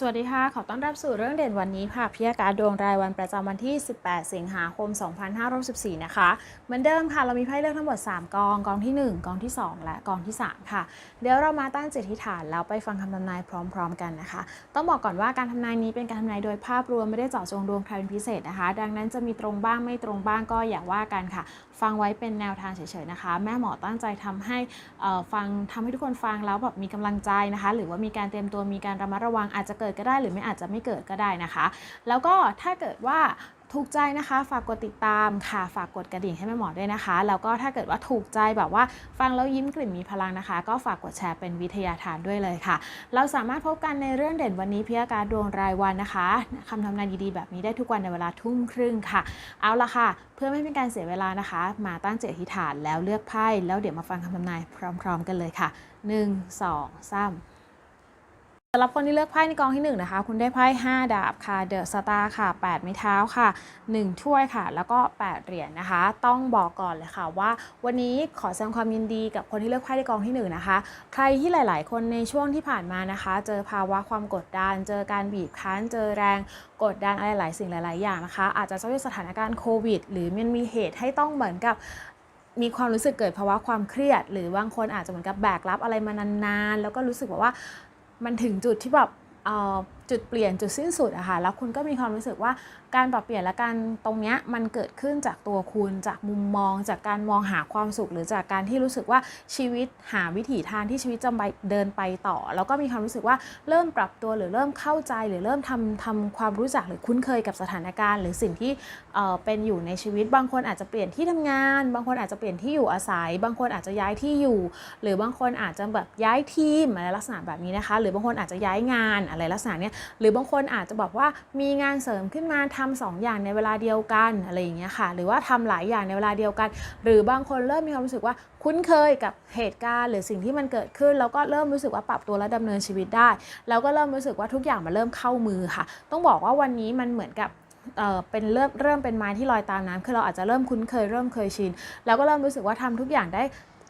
สวัสดีค่ะ ขอต้อนรับสู่เรื่องเด่นวันนี้ค่ะพิยาการดวงรายวันประจำวันที่ 18 สิงหาคม 2564 นะคะ เหมือนเดิมค่ะ เรามีไพ่เลือกทั้งหมด 3 กอง กองที่ 1 กองที่ 2 และกองที่ 3 ค่ะ เดี๋ยวเรามาตั้งจิตอธิฐานแล้วไปฟังคำทำนายพร้อม ๆ กันนะคะ ต้องบอกก่อนว่าการทำนายนี้เป็นการทำนายโดยภาพรวมไม่ได้เจาะจงดวงใครเป็นพิเศษนะคะ ดังนั้นจะมีตรงบ้างไม่ตรงบ้างก็อย่าว่ากันค่ะ ฟังไว้เป็นแนวทางเฉยๆนะคะ แม่หมอตั้งใจทำให้ฟังทำให้ทุกคนฟังแล้วแบบมีกำลังใจนะคะ หรือว่ามีการเตรียมตัวมีการระมัดระวังอาจจะเกิดก็ได้ หรือไม่อาจจะไม่เกิดก็ได้นะคะ แล้วก็ถ้าเกิดว่า ถูกใจนะคะ ฝากกดติดตามค่ะ ฝากกดกระดิ่งให้แม่หมอด้วยนะคะ แล้วก็ถ้าเกิดว่าถูกใจแบบว่าฟังแล้วยิ้มกลิ่นมีพลังนะคะ ก็ฝากกดแชร์เป็นวิทยาทานด้วยเลยค่ะ เราสามารถพบกันในเรื่องเด่นวันนี้พิยาการดวงรายวันนะคะคำทำนายดีๆแบบนี้ได้ทุกวันในเวลาทุ่มครึ่งค่ะ เอาละค่ะ เพื่อไม่เป็นการเสียเวลานะคะ มาตั้งเจตอธิษฐานแล้วเลือกไพ่แล้วเดี๋ยวมาฟังคำทำนายพร้อม ๆ กันเลยค่ะ 1 2 3 สำหรับคนที่เลือกไพ่ในกองที่ 1 นะคะ คุณได้ไพ่5ดาบค่ะเดอะสตาร์ค่ะ 8 ไม้เท้าค่ะ 1 ถ้วยค่ะ แล้วก็ 8 เหรียญนะคะ ต้องบอกก่อนเลยค่ะว่า วันนี้ขอแสดงความยินดีกับคนที่เลือกไพ่ในกองที่ 1 นะคะ ใครที่หลาย ๆ คนในช่วงที่ผ่านมานะคะ เจอภาวะความกดดัน เจอการบีบคั้น เจอแรงกดดันอะไรหลายสิ่งหลาย ๆ อย่างนะคะ อาจจะด้วยสถานการณ์โควิด หรือมันมีเหตุให้ต้องเหมือนกับมีความรู้สึกเกิดภาวะความเครียด หรือบางคนอาจจะเหมือนกับแบกรับอะไรมานานๆ แล้วก็รู้สึกแบบว่า มันถึงจุดที่แบบเอ่อ จุดเปลี่ยนจุดสิ้นสุดอะค่ะแล้วคุณก็มีความรู้สึกว่าการปรับเปลี่ยนและการตรงเนี้ยมันเกิดขึ้นจากตัวคุณจากมุมมอง จากการมองหาความสุข หรือจากการที่รู้สึกว่าชีวิตหาวิถีทางที่ชีวิตจะไปเดินไปต่อ แล้วก็มีความรู้สึกว่าเริ่มปรับตัวหรือเริ่มเข้าใจหรือเริ่มทำทำความรู้จักหรือคุ้นเคยกับสถานการณ์ หรือสิ่งที่เออเป็นอยู่ในชีวิตบางคนอาจจะเปลี่ยนที่ทำงาน บางคนอาจจะเปลี่ยนที่อยู่อาศัย บางคนอาจจะย้ายที่อยู่ หรือบางคนอาจจะแบบย้ายทีมอะไรลักษณะแบบนี้นะคะ หรือบางคนอาจจะย้ายงานอะไรลักษณะเนี้ยหรือบางคนอาจจะบอกว่ามีงานเสริมขึ้นมาทำสองอย่างในเวลาเดียวกันอะไรอย่างเงี้ยค่ะ หรือว่าทำหลายอย่างในเวลาเดียวกัน หรือบางคนเริ่มมีความรู้สึกว่าคุ้นเคยกับเหตุการณ์หรือสิ่งที่มันเกิดขึ้น แล้วก็เริ่มรู้สึกว่าปรับตัวและดำเนินชีวิตได้ แล้วก็เริ่มรู้สึกว่าทุกอย่างมันเริ่มเข้ามือค่ะ ต้องบอกว่าวันนี้มันเหมือนกับเออเป็นเริ่มเริ่มเป็นไม้ที่ลอยตามน้ำคือเราอาจจะเริ่มคุ้นเคยเริ่มเคยชิน แล้วก็เริ่มรู้สึกว่าทำทุกอย่างได้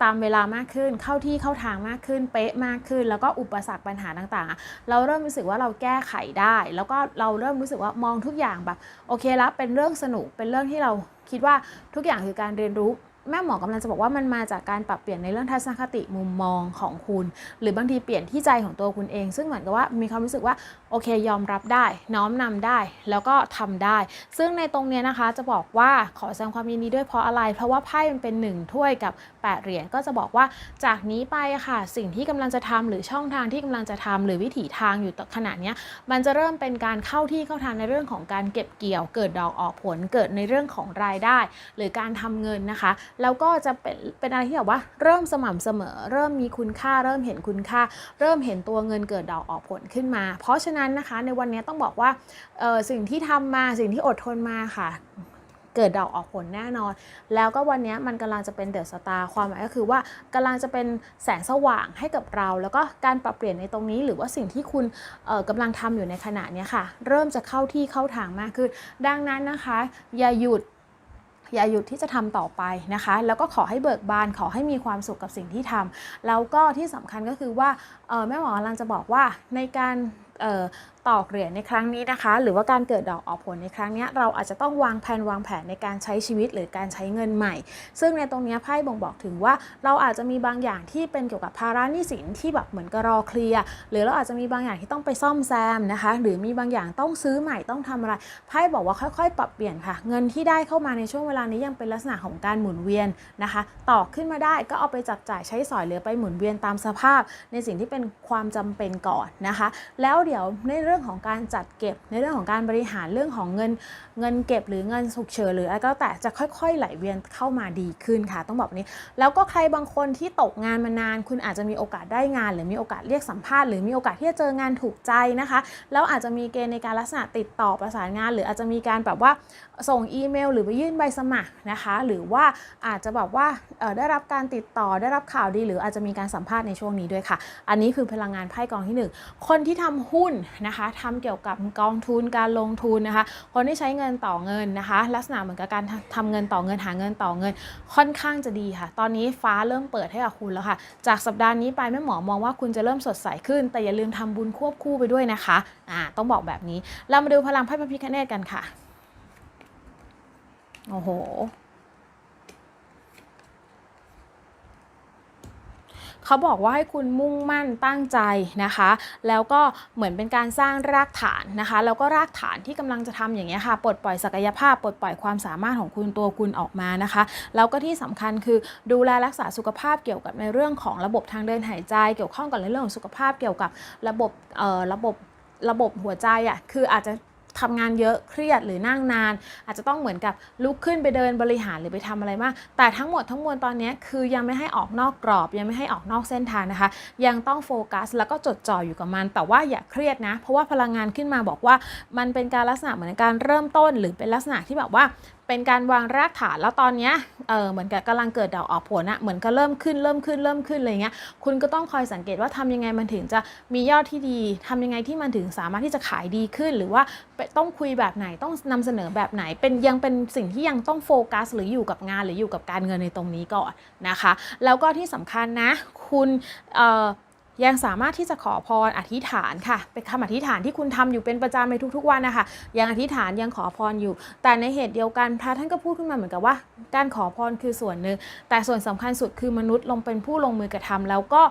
ตามเวลามากขึ้น เข้าที่เข้าทางมากขึ้น เป๊ะมากขึ้น แล้วก็อุปสรรคปัญหาต่างๆ เราเริ่มรู้สึกว่าเราแก้ไขได้ แล้วก็เราเริ่มรู้สึกว่ามองทุกอย่างแบบโอเคแล้วเป็นเรื่องสนุกเป็นเรื่องที่เราคิดว่าทุกอย่างคือการเรียนรู้ แม่หมอกำลังจะบอกว่ามันมาจากการปรับเปลี่ยนในเรื่องทัศนคติมุมมองของคุณ หรือบางทีเปลี่ยนที่ใจของตัวคุณเอง ซึ่งเหมือนกับว่ามีความรู้สึกว่าโอเคยอมรับได้ น้อมนำได้แล้วก็ทำได้ ซึ่งในตรงเนี้ยนะคะจะบอกว่าขอแสดงความยินดีด้วยเพราะอะไร เพราะว่าไพ่มันเป็น 1 ถ้วยกับ 8 เหรียญก็จะบอกว่าจากนี้ไปค่ะ สิ่งที่กำลังจะทำหรือช่องทางที่กำลังจะทำหรือวิถีทางอยู่ขณะเนี้มันจะเริ่มเป็นการเข้าที่เข้าทางในเรื่องของการเก็บเกี่ยว เกิดดอกออกผลเกิดในเรื่องของรายได้ หรือการทำเงินนะคะแล้วก็จะเป็นเป็นอะไรที่แบบว่าเริ่มสม่ำเสมอ เริ่มมีคุณค่า เริ่มเห็นคุณค่า เริ่มเห็นตัวเงินเกิดดอกออกผลขึ้นมา เพราะฉะนั้นนะคะในวันนี้ต้องบอกว่าสิ่งที่ทำมาสิ่งที่อดทนมาค่ะเกิดดอกออกผลแน่นอน แล้วก็วันนี้มันกำลังจะเป็นเดอะสตาร์ความหมายก็คือว่ากำลังจะเป็นแสงสว่างให้กับเรา แล้วก็การปรับเปลี่ยนในตรงนี้หรือว่าสิ่งที่คุณเอ่อกำลังทำอยู่ในขณะนี้ค่ะ เริ่มจะเข้าที่เข้าทางมากขึ้น ดังนั้นนะคะ อย่าหยุด อย่าหยุดที่จะทำต่อไปนะคะ แล้วก็ขอให้เบิกบานขอให้มีความสุขกับสิ่งที่ทำแล้วก็ที่สำคัญก็คือว่าแม่หมอกำลังจะบอกว่าในการ ตอกเหรียญในครั้งนี้นะคะ หรือว่าการเกิดดอกออกผลในครั้งนี้เราอาจจะต้องวางแผนวางแผนในการใช้ชีวิตหรือการใช้เงินใหม่ ซึ่งในตรงเนี้ยไพ่บ่งบอกถึงว่าเราอาจจะมีบางอย่างที่เป็นเกี่ยวกับภาระหนี้สินที่แบบเหมือนกับรอเคลียร์หรือเราอาจจะมีบางอย่างที่ต้องไปซ่อมแซมนะคะ หรือมีบางอย่างต้องซื้อใหม่ต้องทำอะไรไพ่บอกว่าค่อยๆ ปรับเปลี่ยนค่ะ เงินที่ได้เข้ามาในช่วงเวลานี้ยังเป็นลักษณะของการหมุนเวียนนะคะต่อขึ้นมาได้ก็เอาไปจับจ่ายใช้สอยหรือไปหมุนเวียนตามสภาพ ในสิ่งที่เป็นความจำเป็นก่อนนะคะ แล้วเดี๋ยวในเรื่องื่องของการจัดเก็บ ในเรื่องของการบริหารเรื่องของเงินเงินเก็บหรือเงินฉุกเฉินหรืออะไรก็แต่จะค่อยๆ ไหลเวียนเข้ามาดีขึ้นค่ะ ต้องบอกนี้ แล้วก็ใครบางคนที่ตกงานมานาน คุณอาจจะมีโอกาสได้งาน หรือมีโอกาสเรียกสัมภาษณ์หรือมีโอกาสที่จะเจองานถูกใจนะคะ แล้วอาจจะมีเกณฑ์ในการลักษณะติดต่อประสานงาน หรืออาจจะมีการแบบว่าส่งอีเมล หรือไปยื่นใบสมัครนะคะ หรือว่าอาจจะแบบว่าได้รับการติดต่อได้รับข่าวดี หรืออาจจะมีการสัมภาษณ์ในช่วงนี้ด้วยค่ะ อันนี้คือพลังงานไพ่กองที่หนึ่งคนที่ทำหุ้นนะคะทำเกี่ยวกับกองทุนการลงทุนนะคะ คนที่ใช้เงินต่อเงินนะคะ ลักษณะเหมือนกับการทำทำเงินต่อเงินหาเงินต่อเงิน ค่อนข้างจะดีค่ะ ตอนนี้ฟ้าเริ่มเปิดให้กับคุณแล้วค่ะ จากสัปดาห์นี้ไปแม่หมอมองว่าคุณจะเริ่มสดใสขึ้น แต่อย่าลืมทำบุญควบคู่ไปด้วยนะคะอ่าต้องบอกแบบนี้ เรามาดูพลังไพ่พระพิฆเนศกันค่ะ โอ้โห เขาบอกว่าให้คุณมุ่งมั่นตั้งใจนะคะ แล้วก็เหมือนเป็นการสร้างรากฐานนะคะ แล้วก็รากฐานที่กำลังจะทำอย่างเงี้ยค่ะปลดปล่อยศักยภาพปลดปล่อยความสามารถของคุณตัวคุณออกมานะคะ แล้วก็ที่สำคัญคือดูแลรักษาสุขภาพเกี่ยวกับในเรื่องของระบบทางเดินหายใจ เกี่ยวข้องกับในเรื่องของสุขภาพเกี่ยวกับระบบเอ่อระบบระบบหัวใจอะ่ะคืออาจจะ ทำงานเยอะเครียดหรือนั่งนาน อาจจะต้องเหมือนกับลุกขึ้นไปเดินบริหารหรือไปทำอะไรมาก แต่ทั้งหมดทั้งมวลตอนนี้คือยังไม่ให้ออกนอกกรอบ ยังไม่ให้ออกนอกเส้นทางนะคะ ยังต้องโฟกัส แล้วก็จดจ่ออยู่กับมัน แต่ว่าอย่าเครียดนะ เพราะว่าพลังงานขึ้นมาบอกว่ามันเป็นการลักษณะเหมือนการเริ่มต้น หรือเป็นลักษณะที่แบบว่า เป็นการวางรากฐานแล้วตอนเนี้ยเออเหมือนกับกำลังเกิดดอกออกผลอะเหมือนก็เริ่มขึ้นเริ่มขึ้นเริ่มขึ้นอะไรเงี้ยคุณก็ต้องคอยสังเกตว่าทำยังไงมันถึงจะมียอดที่ดีทำยังไงที่มันถึงสามารถที่จะขายดีขึ้น หรือว่าต้องคุยแบบไหนต้องนำเสนอแบบไหน เป็นยังเป็นสิ่งที่ยังต้องโฟกัส หรืออยู่กับงานหรืออยู่กับการเงินในตรงนี้ก่อนนะคะ แล้วก็ที่สำคัญนะ คุณเอ่อ ยังสามารถที่จะขอพรอธิษฐานค่ะเป็นคำอธิษฐานที่คุณทำอยู่เป็นประจำในทุกๆวันนะคะยังอธิษฐานยังขอพรอยู่ แต่ในเหตุเดียวกันพระท่านก็พูดขึ้นมาเหมือนกับว่า การขอพรคือส่วนหนึ่งแต่ส่วนสำคัญสุดคือมนุษย์ลงเป็นผู้ลงมือกระทำแล้วก็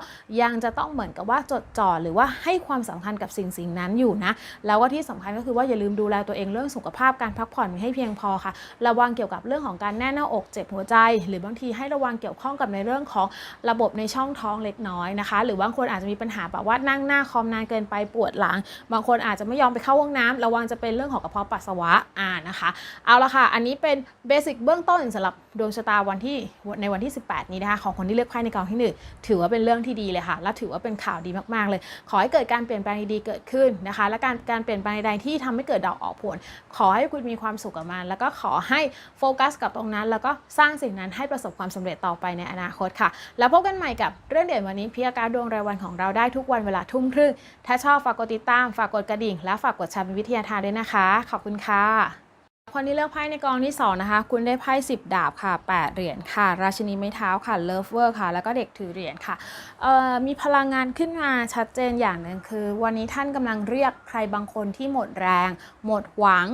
ยังจะต้องเหมือนกับว่าจดจ่อหรือว่าให้ความสำคัญกับสิ่งสิ่งนั้นอยู่นะแล้วก็ที่สำคัญก็คือว่าอย่าลืมดูแลตัวเองเรื่องสุขภาพการพักผ่อนให้เพียงพอค่ะ ระวังเกี่ยวกับเรื่องของการแน่นหน้าอกเจ็บหัวใจ หรือบางทีให้ระวังเกี่ยวข้องกับในเรื่องของระบบในช่องท้องเล็กน้อยนะคะ หรือบางคนอาจจะมีปัญหาแบบว่านั่งหน้าคอมนานเกินไปปวดหลัง บางคนอาจจะไม่ยอมไปเข้าห้องน้ำระวังจะเป็นเรื่องของกระเพาะปัสสาวะอ่านะคะ เอาละค่ะ อันนี้เป็นเบสิกเบื้องต้นสำหรับดวงชะตาวันที่ในวันที่ 18 นี้นะคะของคนที่เลือกไพ่ในกองที่หนึ่งถือว่าเป็นเรื่องที่ดีเลยค่ะ และถือว่าเป็นข่าวดีมาก ๆ เลย ขอให้เกิดการเปลี่ยนแปลงดีๆเกิดขึ้นนะคะ และการการเปลี่ยนแปลงใดๆที่ทำให้เกิดดอกออกผล ขอให้คุณมีความสุขกับมัน แล้วก็ขอให้โฟกัสกับตรงนั้น แล้วก็สร้างสิ่งนั้นให้ประสบความสำเร็จต่อไปในอนาคตค่ะ แล้วพบกันใหม่กับเรื่องเด่นวันนี้พิยาการดวงรายวันของเราได้ทุกวันเวลาทุ่มครึ่ง ถ้าชอบฝากกดติดตาม ฝากกดกระดิ่ง และฝากกดแชร์เป็นวิทยาทานด้วยนะคะ ขอบคุณค่ะคนที่เลือกไพ่ในกองที่2นะคะ คุณได้ไพ่10 ดาบค่ะ 8 เหรียญค่ะ ราชินีไม้เท้าค่ะเลิฟเวอร์ค่ะ แล้วก็เด็กถือเหรียญค่ะมีพลังงานขึ้นมาชัดเจนอย่างหนึ่งคือ วันนี้ท่านกำลังเรียกใครบางคนที่หมดแรง หมดหวัง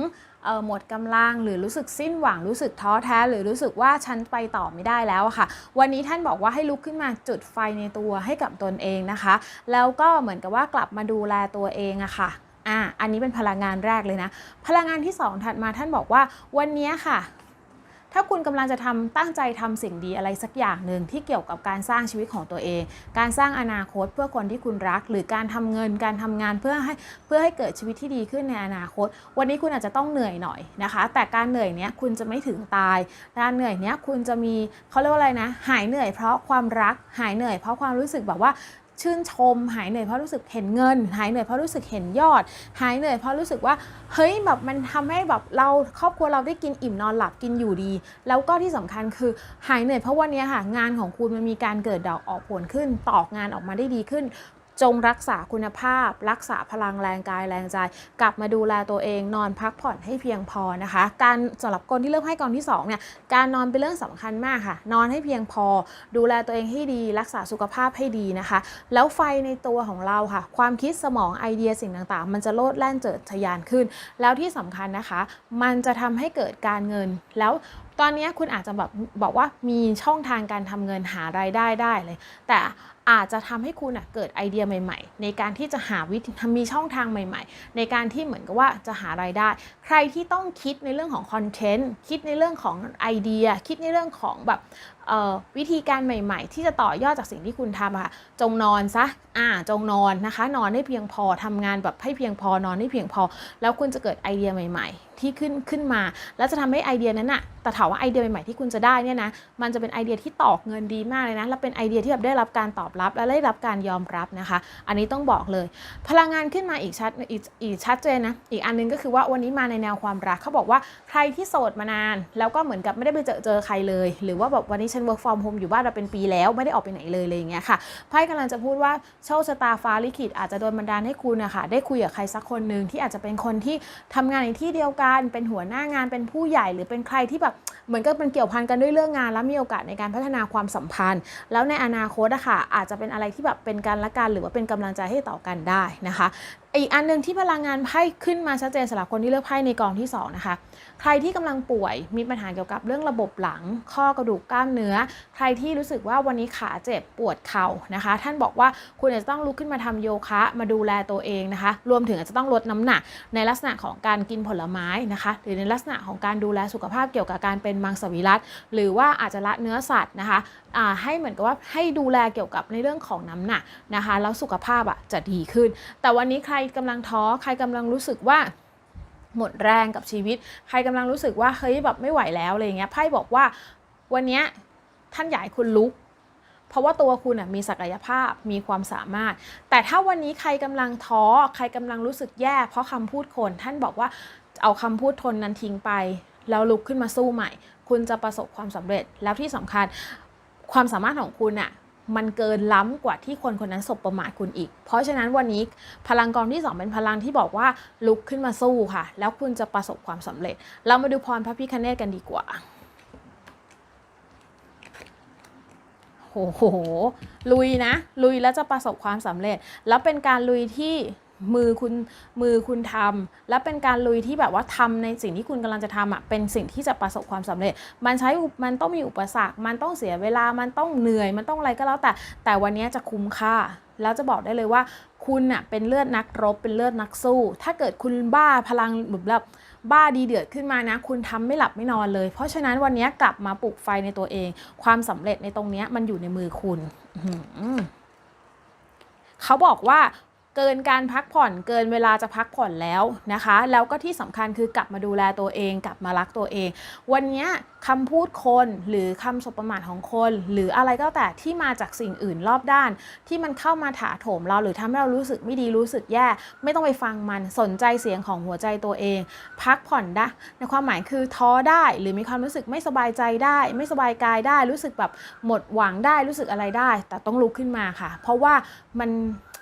หมดกำลังหรือรู้สึกสิ้นหวังรู้สึกท้อแท้ หรือรู้สึกว่าฉันไปต่อไม่ได้แล้วค่ะ วันนี้ท่านบอกว่าให้ลุกขึ้นมาจุดไฟในตัวให้กับตนเองนะคะ แล้วก็เหมือนกับว่ากลับมาดูแลตัวเองอะค่ะอ่าอันนี้เป็นพลังงานแรกเลยนะ พลังงานที่ 2 ถัดมาท่านบอกว่าวันนี้ค่ะ ถ้าคุณกำลังจะทำตั้งใจทำสิ่งดีอะไรสักอย่างหนึ่งที่เกี่ยวกับการสร้างชีวิตของตัวเอง การสร้างอนาคตเพื่อคนที่คุณรัก หรือการทำเงินการทำงานเพื่อให้เพื่อให้เกิดชีวิตที่ดีขึ้นในอนาคต วันนี้คุณอาจจะต้องเหนื่อยหน่อยนะคะ แต่การเหนื่อยเนี้ยคุณจะไม่ถึงตายการเหนื่อยเนี้ยคุณจะมีเขาเรียกว่าอะไรนะ หายเหนื่อยเพราะความรักหายเหนื่อยเพราะความรู้สึกแบบว่า ชื่นชม หายเหนื่อยเพราะรู้สึกเห็นเงิน หายเหนื่อยเพราะรู้สึกเห็นยอด หายเหนื่อยเพราะรู้สึกว่าเฮ้ยแบบมันทำให้แบบเราครอบครัวเราได้กินอิ่มนอนหลับกินอยู่ดี แล้วก็ที่สำคัญคือหายเหนื่อยเพราะวันนี้ค่ะงานของคุณมันมีการเกิดดอกออกผลขึ้นตอกงานออกมาได้ดีขึ้น จงรักษาคุณภาพ รักษาพลังแรงกายแรงใจ กลับมาดูแลตัวเอง นอนพักผ่อนให้เพียงพอนะคะ การสำหรับคนที่เลือกให้กองที่สองเนี่ยการนอนเป็นเรื่องสำคัญมากค่ะ นอนให้เพียงพอ ดูแลตัวเองให้ดี รักษาสุขภาพให้ดีนะคะ แล้วไฟในตัวของเราค่ะ ความคิดสมองไอเดียสิ่งต่างๆ มันจะโลดแล่นเจิดทะยานขึ้น แล้วที่สำคัญนะคะ มันจะทำให้เกิดการเงินแล้วตอนนี้คุณอาจจะแบบบอกว่ามีช่องทางการทำเงินหารายได้ได้เลย แต่ อาจจะทำให้คุณเกิดไอเดียใหม่ ๆ ในการที่จะหาวิธีมีช่องทางใหม่ ๆ ในการที่เหมือนกับว่าจะหารายได้ ใครที่ต้องคิดในเรื่องของคอนเทนต์คิดในเรื่องของไอเดีย คิดในเรื่องของแบบวิธีการใหม่ ๆ ที่จะต่อยอดจากสิ่งที่คุณทำค่ะจงนอนซะอ่าจงนอนนะคะ นอนให้เพียงพอทำงานแบบให้เพียงพอนอนให้เพียงพอ แล้วคุณจะเกิดไอเดียใหม่ ๆ ที่ขึ้นขึ้นมา แล้วจะทำให้ไอเดียนั้นอะแต่ถามว่าไอเดียใหม่ๆที่คุณจะได้เนี่ยนะมันจะเป็นไอเดียที่ตอกเงินดีมากเลยนะและเป็นไอเดียที่แบบได้รับการตอบรับ และได้รับการยอมรับนะคะ อันนี้ต้องบอกเลย พลังงานขึ้นมาอีกชัดอีกอีกชัดเจนนะอีกอันนึงก็คือว่าวันนี้มาในแนวความรักเขาบอกว่าใครที่โสดมานาน แล้วก็เหมือนกับไม่ได้ไปเจอเจอใครเลย หรือว่าแบบวันนี้ฉัน work from home อยู่บ้านมาเป็นปีแล้วไม่ได้ออกไปไหนเลยเลยอย่างเงี้ยค่ะไพ่กำลังจะพูดว่าโชคชะตาฟ้าลิขิตอาจจะโดนบันดาลให้คุณนะคะได้คุยกับใครสักคนหนึ่งที่อาจจะเป็นคนที่ทำงานในที่เดียวกันเป็นหัวหน้างานเป็นผู้ใหญ่หรือเป็นใครที่แบบเหมือนก็เป็นเกี่ยวพันกันด้วยเรื่องงาน แล้วมีโอกาสในการพัฒนาความสัมพันธ์ แล้วในอนาคตอะค่ะอาจจะเป็นอะไรที่แบบเป็นการละกันหรือว่าเป็นกำลังใจให้ต่อกันได้นะคะ อีกอันหนึ่งที่พลังงานไพ่ขึ้นมาชัดเจนสำหรับคนที่เลือกไพ่ในกองที่2นะคะ ใครที่กำลังป่วยมีปัญหาเกี่ยวกับเรื่องระบบหลัง ข้อกระดูกกล้ามเนื้อ ใครที่รู้สึกว่าวันนี้ขาเจ็บปวดเข่านะคะ ท่านบอกว่าคุณอาจจะต้องลุกขึ้นมาทำโยคะมาดูแลตัวเองนะคะ รวมถึงอาจจะต้องลดน้ำหนัก ในลักษณะของการกินผลไม้นะคะ หรือในลักษณะของการดูแลสุขภาพเกี่ยวกับการเป็นมังสวิรัตหรือว่าอาจจะละเนื้อสัตว์นะคะให้เหมือนกับว่าให้ดูแลเกี่ยวกับในเรื่องของน้ำหนักนะคะ แล้วสุขภาพอะจะดีขึ้น แต่วันนี้ใครกำลังท้อ ใครกำลังรู้สึกว่าหมดแรงกับชีวิต ใครกำลังรู้สึกว่าเฮ้ยแบบไม่ไหวแล้วอะไรอย่างเงี้ยไพ่บอกว่าวันเนี้ยท่านอยากให้คุณลุก เพราะว่าตัวคุณน่ะมีศักยภาพมีความสามารถ แต่ถ้าวันนี้ใครกำลังท้อ ใครกำลังรู้สึกแย่ เพราะคำพูดคน ท่านบอกว่าเอาคำพูดทนนั้นทิ้งไป แล้วลุกขึ้นมาสู้ใหม่ คุณจะประสบความสำเร็จแล้วที่สำคัญความสามารถของคุณน่ะ มันเกินล้ำกว่าที่คนคนนั้นสบประมาทคุณอีก เพราะฉะนั้นวันนี้พลังกองที่ 2 เป็นพลังที่บอกว่าลุกขึ้นมาสู้ค่ะ แล้วคุณจะประสบความสำเร็จ เรามาดูพรพระพิคเนตกันดีกว่าโอ้โห ลุยนะ ลุยแล้วจะประสบความสำเร็จ แล้วเป็นการลุยที่ มือคุณมือคุณทำและเป็นการลุยที่แบบว่าทำในสิ่งที่คุณกำลังจะทำอะเป็นสิ่งที่จะประสบความสำเร็จ มันใช้มันต้องมีอุปสรรค มันต้องเสียเวลามันต้องเหนื่อย มันต้องอะไรก็แล้วแต่ แต่วันนี้จะคุ้มค่า แล้วจะบอกได้เลยว่า คุณน่ะเป็นเลือดนักรบเป็นเลือดนักสู้ ถ้าเกิดคุณบ้าพลังแบบบ้าดีเดือดขึ้นมานะ คุณทำไม่หลับไม่นอนเลย เพราะฉะนั้นวันนี้กลับมาปลุกไฟในตัวเอง ความสำเร็จในตรงนี้มันอยู่ในมือคุณเขาบอกว่า เกินการพักผ่อนเกินเวลาจะพักผ่อนแล้วนะคะ แล้วก็ที่สำคัญคือกลับมาดูแลตัวเอง กลับมารักตัวเอง วันนี้คำพูดคนหรือคำสบประมาทของคน หรืออะไรก็แต่ที่มาจากสิ่งอื่นรอบด้าน ที่มันเข้ามาถาโถมเราหรือทำให้เรารู้สึกไม่ดีรู้สึกแย่ ไม่ต้องไปฟังมันสนใจเสียงของหัวใจตัวเอง พักผ่อนได้ในความหมายคือท้อได้หรือมีความรู้สึกไม่สบายใจได้ ไม่สบายกายได้ รู้สึกแบบหมดหวังได้รู้สึกอะไรได้ แต่ต้องลุกขึ้นมาค่ะ เพราะว่ามัน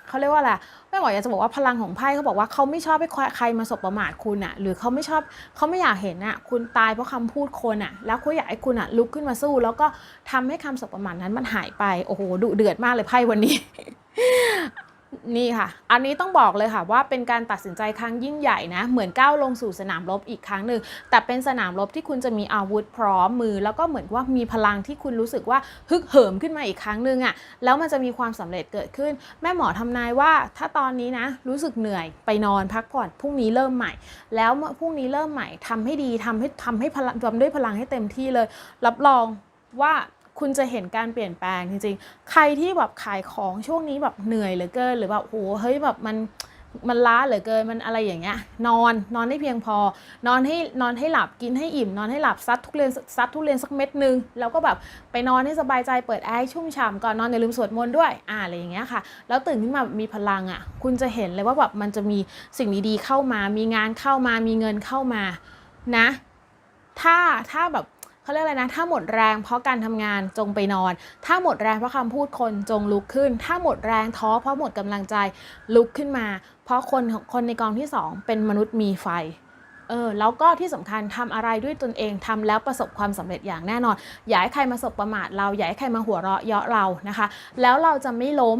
เขาเรียกว่าอะไรไม่หมออยากจะบอกว่าพลังของไพ่เขาบอกว่าเขาไม่ชอบให้ใครมาสบประมาทคุณอะหรือเขาไม่ชอบเขาไม่อยากเห็นอะคุณตายเพราะคำพูดคนอะแล้วเขาอยากให้คุณอะลุกขึ้นมาสู้ แล้วก็ทำให้คำสบประมาทนั้นมันหายไปโอ้โหดุเดือดมากเลยไพ่วันนี้ นี่ค่ะ อันนี้ต้องบอกเลยค่ะว่าเป็นการตัดสินใจครั้งยิ่งใหญ่นะ เหมือนก้าวลงสู่สนามรบอีกครั้งหนึ่ง แต่เป็นสนามรบที่คุณจะมีอาวุธพร้อมมือ แล้วก็เหมือนว่ามีพลังที่คุณรู้สึกว่าฮึกเหิมขึ้นมาอีกครั้งหนึ่งอะ่ะ แล้วมันจะมีความสำเร็จเกิดขึ้น แม่หมอทำนายว่าถ้าตอนนี้นะ รู้สึกเหนื่อยไปนอนพักผ่อนพรุ่งนี้เริ่มใหม่ แล้วเมื่อพรุ่งนี้เริ่มใหม่ทำให้ดีทำให้ทำให้พลังทำด้วยพลังให้เต็มที่เลย รับรองว่า คุณจะเห็นการเปลี่ยนแปลงจริงๆ ใครที่แบบขายของช่วงนี้แบบเหนื่อยเหลือเกิน หรือแบบโหเฮ้ยแบบมันมันล้าเหลือเกินมันอะไรอย่างเงี้ยนอนนอนให้เพียงพอ นอนให้นอนให้หลับกินให้อิ่ม นอนให้หลับซัดทุกเรียนซัดทุเรียนสักเม็ดนึงแล้วก็แบบไปนอนให้สบายใจเปิดแอร์ชุ่มฉ่ำก่อนนอนอย่าลืมสวดมนต์ด้วยอ่าอะไรอย่างเงี้ยค่ะ แล้วตื่นขึ้นมามีพลังอะ คุณจะเห็นเลยว่าแบบมันจะมีสิ่งดีๆเข้ามา มีงานเข้ามามีเงินเข้ามานะ ถ้าถ้าแบบ เขาเรียกอะไรนะ ถ้าหมดแรงเพราะการทำงานจงไปนอน ถ้าหมดแรงเพราะคำพูดคนจงลุกขึ้น ถ้าหมดแรงท้อเพราะหมดกำลังใจลุกขึ้นมา เพราะคนของคนในกองที่สองเป็นมนุษย์มีไฟเออแล้วก็ที่สำคัญทำอะไรด้วยตนเองทำแล้วประสบความสำเร็จอย่างแน่นอน อย่าให้ใครมาสบประมาทเรา อย่าให้ใครมาหัวเราะเยาะเรานะคะ แล้วเราจะไม่ล้ม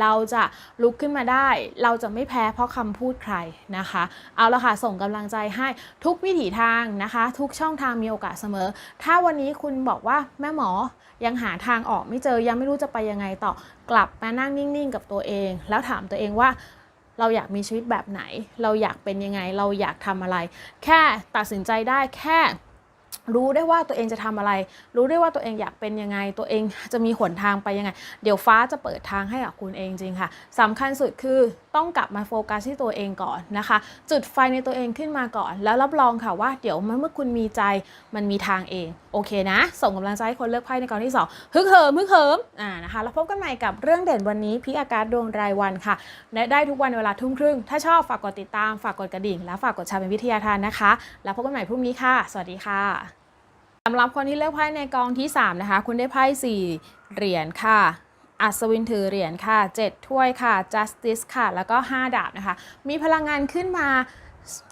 เราจะลุกขึ้นมาได้ เราจะไม่แพ้เพราะคำพูดใครนะคะ เอาละค่ะส่งกำลังใจให้ทุกวิถีทางนะคะ ทุกช่องทางมีโอกาสเสมอ ถ้าวันนี้คุณบอกว่าแม่หมอยังหาทางออกไม่เจอยังไม่รู้จะไปยังไงต่อกลับมานั่งนิ่งๆกับตัวเอง แล้วถามตัวเองว่าเราอยากมีชีวิตแบบไหน เราอยากเป็นยังไง เราอยากทำอะไร แค่ตัดสินใจได้แค่ รู้ได้ว่าตัวเองจะทำอะไร รู้ได้ว่าตัวเองอยากเป็นยังไง ตัวเองจะมีหนทางไปยังไง เดี๋ยวฟ้าจะเปิดทางให้กับคุณเองจริงค่ะสำคัญสุดคือต้องกลับมาโฟกัสที่ตัวเองก่อนนะคะ จุดไฟในตัวเองขึ้นมาก่อน แล้วรับรองค่ะว่าเดี๋ยวเมื่อคุณมีใจมันมีทางเอง โอเคนะ ส่งกำลังใจให้คนเลือกไพ่ในกองที่สองฮึกเหิมฮึกเหิมอ่านะคะแล้วพบกันใหม่กับเรื่องเด่นวันนี้พิอากาศดวงรายวันค่ะและได้ทุกวันเวลาทุ่มครึ่ง ถ้าชอบฝากกดติดตาม ฝากกดกระดิ่ง และฝากกดแชร์เป็นวิทยาทานนะคะ แล้วพบกันใหม่พรุ่งนี้ค่ะ สวัสดีค่ะสำหรับคนที่เลือกไพ่ในกองที่ 3 นะคะ คุณได้ไพ่4เหรียญค่ะ อัศวินถือเหรียญค่ะ 7 ถ้วยค่ะ justice ค่ะ แล้วก็ 5 ดาบนะคะ มีพลังงานขึ้นมา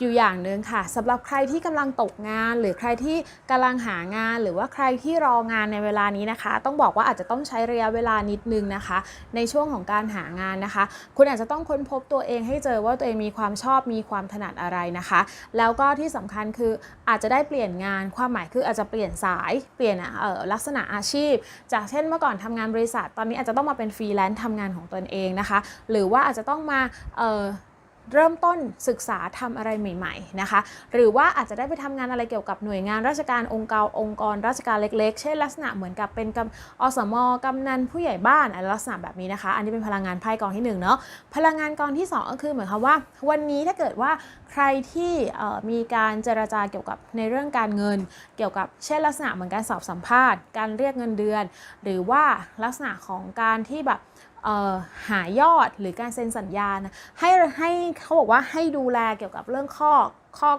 อยู่อย่างหนึ่งค่ะสำหรับใครที่กำลังตกงาน หรือใครที่กำลังหางาน หรือว่าใครที่รองานในเวลานี้นะคะ ต้องบอกว่าอาจจะต้องใช้ระยะเวลานิดนึงนะคะ ในช่วงของการหางานนะคะ คุณอาจจะต้องค้นพบตัวเองให้เจอว่าตัวเองมีความชอบมีความถนัดอะไรนะคะ แล้วก็ที่สำคัญคืออาจจะได้เปลี่ยนงาน ความหมายคืออาจจะเปลี่ยนสายเปลี่ยนออลักษณะอาชีพ จากเช่นเมื่อก่อนทำงานบริษัท ตอนนี้อาจจะต้องมาเป็นฟรีแลนซ์ทำงานของตนเองนะคะ หรือว่าอาจจะต้องมา เริ่มต้นศึกษาทำอะไรใหม่ๆนะคะ หรือว่าอาจจะได้ไปทำงานอะไรเกี่ยวกับหน่วยงานราชการองค์กรองค์กรราชการเล็กๆ เช่นลักษณะเหมือนกับเป็นกำอสมกำนันผู้ใหญ่บ้านอะไรลักษณะแบบนี้นะคะ อันนี้เป็นพลังงานไพ่กองที่หนึ่งเนาะพลังงานกองที่สองก็คือเหมือนกับว่า วันนี้ถ้าเกิดว่าใครที่มีการเจรจาเกี่ยวกับในเรื่องการเงิน เกี่ยวกับเช่นลักษณะเหมือนการสอบสัมภาษณ์ การเรียกเงินเดือน หรือว่าลักษณะของการที่แบบ หายอดหรือการเซ็นสัญญานะให้ให้เขาบอกว่าให้ดูแลเกี่ยวกับเรื่องข้อข้อ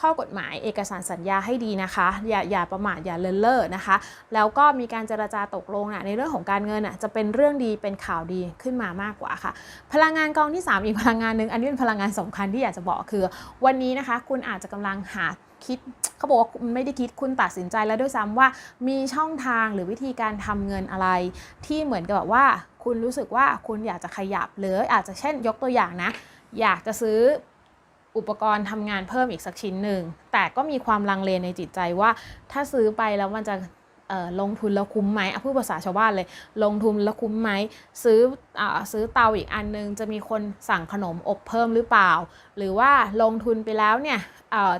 ข้อกฎหมายเอกสารสัญญาให้ดีนะคะ อย่าอย่าประมาทอย่าเลินเล่อนะคะ แล้วก็มีการเจรจาตกลงนะในเรื่องของการเงินนะจะเป็นเรื่องดีเป็นข่าวดีขึ้นมามากกว่าค่ะ พลังงานกองที่ 3 อีกพลังงานหนึ่งอันนี้เป็นพลังงานสำคัญที่อยากจะบอกคือ วันนี้นะคะ คุณอาจจะกำลังหา คิดเขาบอกว่าคุณไม่ได้คิดคุณตัดสินใจแล้วด้วยซ้ำว่ามีช่องทางหรือวิธีการทำเงินอะไร ที่เหมือนกับแบบว่า คุณรู้สึกว่าคุณอยากจะขยับหรืออาจจะเช่นยกตัวอย่างนะ อยากจะซื้ออุปกรณ์ทำงานเพิ่มอีกสักชิ้นหนึ่ง แต่ก็มีความลังเลในจิตใจว่า ถ้าซื้อไปแล้วมันจะ ลงทุนแล้วคุ้มไหมเอาพูดภาษาชาวบ้านเลย ลงทุนแล้วคุ้มไหมซื้ออซื้อเตาอีกอันนึง จะมีคนสั่งขนมอบเพิ่มหรือเปล่า หรือว่าลงทุนไปแล้วเนี่ย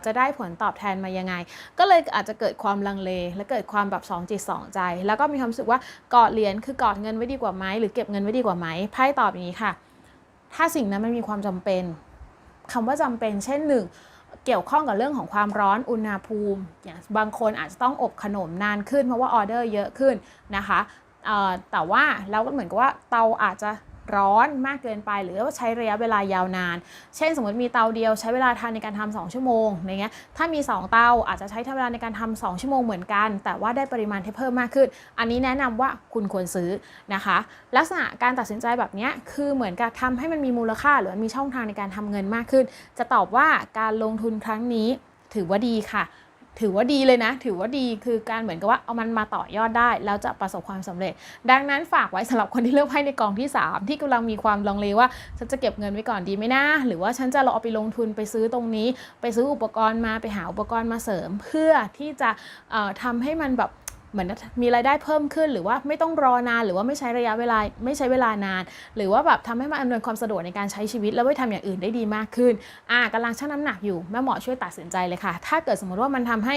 จะได้ผลตอบแทนมายังไง ก็เลยอาจจะเกิดความลังเล และเกิดความแบบสองจิตสองใจ แล้วก็มีความรู้สึกว่ากอดเหรียญคือกอดเงินไว้ดีกว่าไหมหรือเก็บเงินไว้ดีกว่าไหมไพ่ตอบอย่างนี้ค่ะ ถ้าสิ่งนั้นมันมีความจำเป็นคำว่าจำเป็น เช่นหนึ่ง เกี่ยวข้องกับเรื่องของความร้อนอุณหภูมิอย่างบางคนอาจจะต้องอบขนมนานขึ้นเพราะว่าออเดอร์เยอะขึ้นนะคะแต่ว่าเราก็เหมือนกับว่าเตาอาจจะ ร้อนมากเกินไป หรือว่าใช้ระยะเวลายาวนาน เช่น สมมติมีเตาเดียวใช้เวลาทานในการทำ2ชั่วโมงอะไรเงี้ยถ้ามี 2 เตาอาจจะใช้เวลาในการทำ2ชั่วโมงเหมือนกัน แต่ว่าได้ปริมาณที่เพิ่มมากขึ้น อันนี้แนะนำว่าคุณควรซื้อนะคะ ลักษณะการตัดสินใจแบบเนี้ยคือเหมือนกับทำให้มันมีมูลค่า หรือมีช่องทางในการทำเงินมากขึ้น จะตอบว่าการลงทุนครั้งนี้ถือว่าดีค่ะ ถือว่าดีเลยนะ ถือว่าดีคือการเหมือนกับว่าเอามันมาต่อยอดได้ แล้วจะประสบความสำเร็จ ดังนั้นฝากไว้สำหรับคนที่เลือกไพ่ในกองที่ 3 ที่กำลังมีความลังเลว่าฉันจะเก็บเงินไว้ก่อนดีไหมนะหรือว่าฉันจะรอเอาไปลงทุนไปซื้อตรงนี้ ไปซื้ออุปกรณ์มาไปหาอุปกรณ์มาเสริม เพื่อที่จะเอ่อทำให้มันแบบ เหมือนมีรายได้เพิ่มขึ้น หรือว่าไม่ต้องรอนานหรือว่าไม่ใช้ระยะเวลาไม่ใช้เวลานาน หรือว่าแบบทำให้มันอำนวยความสะดวกในการใช้ชีวิต แล้วไปทำอย่างอื่นได้ดีมากขึ้นอ่ากำลังชั่งน้ำหนักอยู่แม่หมอช่วยตัดสินใจเลยค่ะ ถ้าเกิดสมมติว่ามันทำให้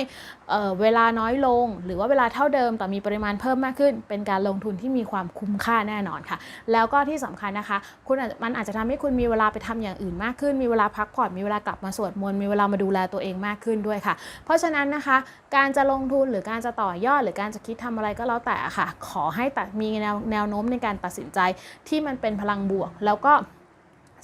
เเวลาน้อยลง หรือว่าเวลาเท่าเดิมแต่มีปริมาณเพิ่มมากขึ้น เป็นการลงทุนที่มีความคุ้มค่าแน่นอนค่ะ แล้วก็ที่สำคัญนะคะ คุณมันอาจจะทำให้คุณมีเวลาไปทำอย่างอื่นมากขึ้น มีเวลาพักผ่อนมีเวลากลับมาสวดมนต์มีเวลามาดูแลตัวเองมากขึ้นด้วยค่ะ เพราะฉะนั้นนะคะ การจะลงทุนหรือการจะต่อยอดหรือการจะคิดทำอะไรก็แล้วแต่ค่ะ ขอให้แต่มีแนวแนวโน้มในการตัดสินใจที่มันเป็นพลังบวก แล้วก็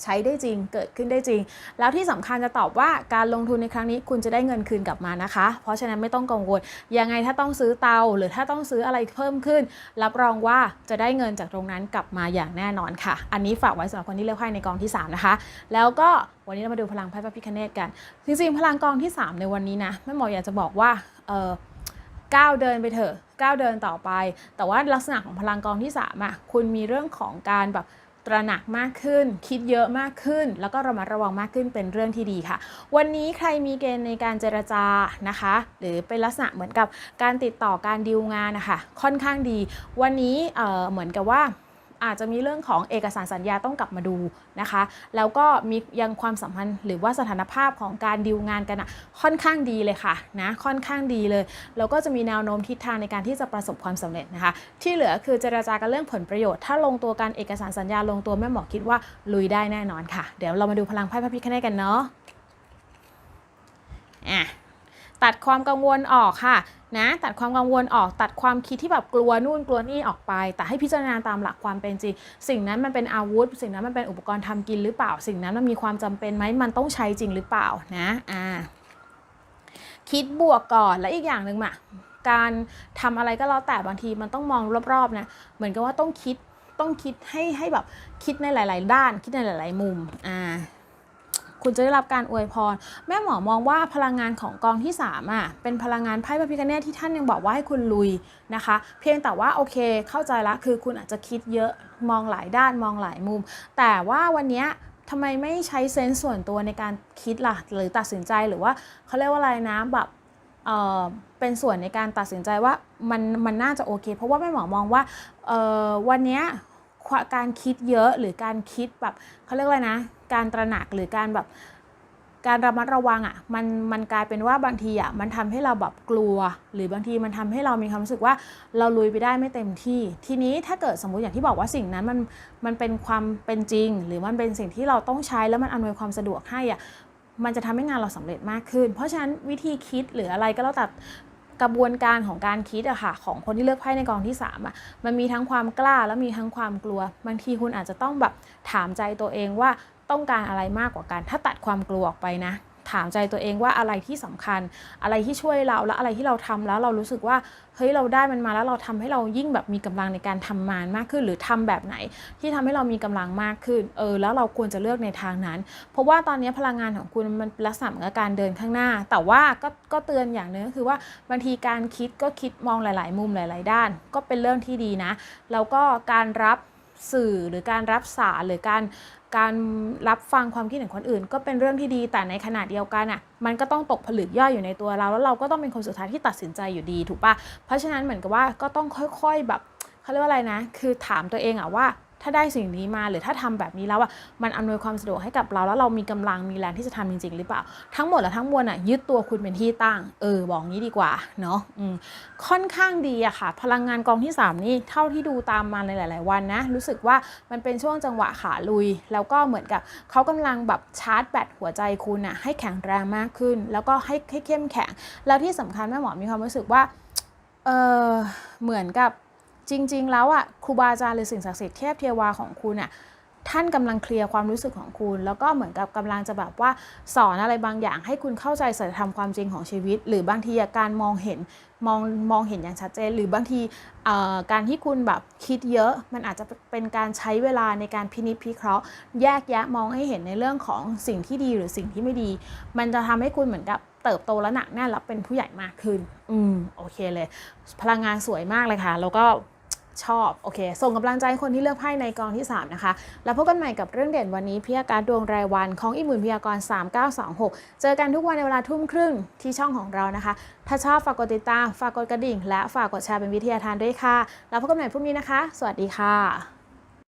ใช้ได้จริงเกิดขึ้นได้จริง แล้วที่สำคัญจะตอบว่าการลงทุนในครั้งนี้คุณจะได้เงินคืนกลับมานะคะ เพราะฉะนั้นไม่ต้องกังวลยังไงถ้าต้องซื้อเตา หรือถ้าต้องซื้ออะไรเพิ่มขึ้น รับรองว่าจะได้เงินจากตรงนั้นกลับมาอย่างแน่นอนค่ะ อันนี้ฝากไว้สำหรับคนที่เลือกไพ่ในกองที่ 3 นะคะ แล้วก็วันนี้เรามาดูพลังไพ่พระพิคเนตกันจริงๆพลังกองที่ 3 ในวันนี้นะแม่หมออยากจะบอกว่าเออ ก้าวเดินไปเถอะก้าวเดินต่อไป แต่ว่าลักษณะของพลังกองที่3อะคุณมีเรื่องของการแบบตระหนักมากขึ้น คิดเยอะมากขึ้น แล้วก็ระมัดระวังมากขึ้นเป็นเรื่องที่ดีค่ะ วันนี้ใครมีเกณฑ์ในการเจรจานะคะ หรือเป็นลักษณะเหมือนกับการติดต่อการดีลงานนะคะค่อนข้างดี วันนี้เเหมือนกับว่า อาจจะมีเรื่องของเอกสารสัญญาต้องกลับมาดูนะคะ แล้วก็มียังความสัมพันธ์หรือว่าสถานภาพของการดีลงานกันอะค่อนข้างดีเลยค่ะนะค่อนข้างดีเลยแล้วก็จะมีแนวโน้มทิศทางในการที่จะประสบความสำเร็จนะคะ ที่เหลือคือเจราจากันเรื่องผลประโยชน์ถ้าลงตัวการเอกสารสัญญาลงตัวแม่หมอคิดว่าลุยได้แน่นอนค่ะ เดี๋ยวเรามาดูพลังไพ่พระพิฆเนศกันเนาะอะ ตัดความกังวลออกค่ะนะตัดความกังวลออกตัดความคิดที่แบบกลัวนู่นกลัวนี่ออกไป แต่ให้พิจารณาตามหลักความเป็นจริง สิ่งนั้นมันเป็นอาวุธ สิ่งนั้นมันเป็นอุปกรณ์ทำกินหรือเปล่า สิ่งนั้นมันมีความจำเป็นไหมมันต้องใช้จริงหรือเปล่านะอ่าคิดบวกก่อนและอีกอย่างหนึ่งมาการทำอะไรก็แล้วแต่บางทีมันต้องมองรอบๆนะเหมือนกับว่าต้องคิดต้องคิดให้ให้แบบคิดในหลาย ๆ ด้าน คิดในหลาย ๆ มุมอ่า คุณจะได้รับการอวยพร แม่หมอมองว่าพลังงานของกองที่3อะเป็นพลังงานไพ่พระพิฆเนศที่ท่านยังบอกว่าให้คุณลุยนะคะ เพียงแต่ว่าโอเคเข้าใจละคือคุณอาจจะคิดเยอะมองหลายด้านมองหลายมุม แต่ว่าวันนี้ทำไมไม่ใช้เซนส์ส่วนตัวในการคิดล่ะหรือตัดสินใจหรือว่าเขาเรียกว่าอะไรนะแบบเออเป็นส่วนในการตัดสินใจว่ามันมันน่าจะโอเค เพราะว่าแม่หมอมองว่าเออวันนี้การคิดเยอะหรือการคิดแบบเขาเรียกว่าอะไรนะ การตระหนักหรือการแบบการระมัดระวังอะ่ะมันมันกลายเป็นว่าบางทีอะ่ะมันทำให้เราแบบกลัว หรือบางทีมันทำให้เรามีความรู้สึกว่าเราลุยไปได้ไม่เต็มที่ ทีนี้ถ้าเกิดสมมุติอย่างที่บอกว่าสิ่งนั้นมันมันเป็นความเป็นจริง หรือมันเป็นสิ่งที่เราต้องใช้แล้วมันอำนวยความสะดวกให้อะ่ะมันจะทำให้งานเราสำเร็จมากขึ้น เพราะฉะนั้นวิธีคิดหรืออะไรก็แล้วแต่กระบวนการของการคิดอะค่ะของคนที่เลือกไพ่ในกองที่3อะมันมีทั้งความกล้าและมีทั้งความกลัว บางทีคุณอาจจะต้องแบบถามใจตัวเองว่า ต้องการอะไรมากกว่ากัน ถ้าตัดความกลัวออกไปนะ ถามใจตัวเองว่าอะไรที่สำคัญ อะไรที่ช่วยเราและอะไรที่เราทำแล้วเรารู้สึกว่าเฮ้ยเราได้มันมาแล้วเราทำให้เรายิ่งแบบมีกำลังในการทำงานมากขึ้น หรือทำแบบไหน ที่ทำให้เรามีกำลังมากขึ้นเออแล้วเราควรจะเลือกในทางนั้น เพราะว่าตอนนี้พลังงานของคุณมันลักษณะเหมือนกับการเดินข้างหน้า แต่ว่าก็ก็เตือนอย่างหนึงก็คือว่าบางทีการคิดก็คิดมองหลาย ๆ มุมหลาย ๆ ด้าน ก็เป็นเรื่องที่ดีนะ แล้วก็การรับสื่อหรือการรับสารหรือการ การรับฟังความคิดเห็นคนอื่น ก็เป็นเรื่องที่ดีแต่ในขณะเดียวกันอะมันก็ต้องตกผลึกย่อยอยู่ในตัวเรา แล้วเราก็ต้องเป็นคนสุดท้ายที่ตัดสินใจอยู่ดีถูกปะเพราะฉะนั้นเหมือนกับว่าก็ต้องค่อย ๆแบบเขาเรียกว่าอะไรนะ คือถามตัวเองอะว่า ถ้าได้สิ่งนี้มาหรือถ้าทำแบบนี้แล้วอะมันอำนวยความสะดวกให้กับเราแล้วเรามีกำลังมีแรงที่จะทำจริง ๆ หรือเปล่า ทั้งหมดและทั้งมวลอะยึดตัวคุณเป็นที่ตั้งเออบอกงี้ดีกว่าเนาะอืมค่อนข้างดีอะค่ะ พลังงานกองที่ 3 นี่เท่าที่ดูตามมาในหลาย ๆ วันนะ รู้สึกว่ามันเป็นช่วงจังหวะขาลุย แล้วก็เหมือนกับเขากำลังแบบชาร์จแบตหัวใจคุณอะให้แข็งแรงมากขึ้น แล้วก็ให้ให้เข้มแข็ง แล้วที่สำคัญแม่หมอมีความรู้สึกว่าเออเหมือนกับ จริง ๆ แล้วอะครูบาอาจารย์หรือสิ่งศักดิ์สิทธิ์เทพเทวาของคุณอะท่านกำลังเคลียร์ความรู้สึกของคุณ แล้วก็เหมือนกับกำลังจะแบบว่าสอนอะไรบางอย่างให้คุณเข้าใจสัจธรรมความจริงของชีวิต หรือบางทีการมองเห็นมองมองเห็นอย่างชัดเจน หรือบางทีเอ่อการที่คุณแบบคิดเยอะ มันอาจจะเป็นการใช้เวลาในการพินิจพิเคราะห์ แยกแยะมองให้เห็นในเรื่องของสิ่งที่ดีหรือสิ่งที่ไม่ดี มันจะทำให้คุณเหมือนกับเติบโตและหนักแน่นแล้วเป็นผู้ใหญ่มากขึ้น อืมโอเคเลย พลังงานสวยมากเลยค่ะ แล้วก็ ชอบโอเค ส่งกำลังใจคนที่เลือกไพ่ในกองที่ 3 นะคะ แล้วพบกันใหม่กับเรื่องเด่นวันนี้พิยาการดวงรายวันของอิมมืนพยากรณ์3926 เจอกันทุกวันในเวลาทุ่มครึ่งที่ช่องของเรานะคะ ถ้าชอบฝากกดติดตาม ฝากกดกระดิ่ง และฝากกดแชร์เป็นวิทยาทานด้วยค่ะ แล้วพบกันใหม่พรุ่งนี้นะคะ สวัสดีค่ะ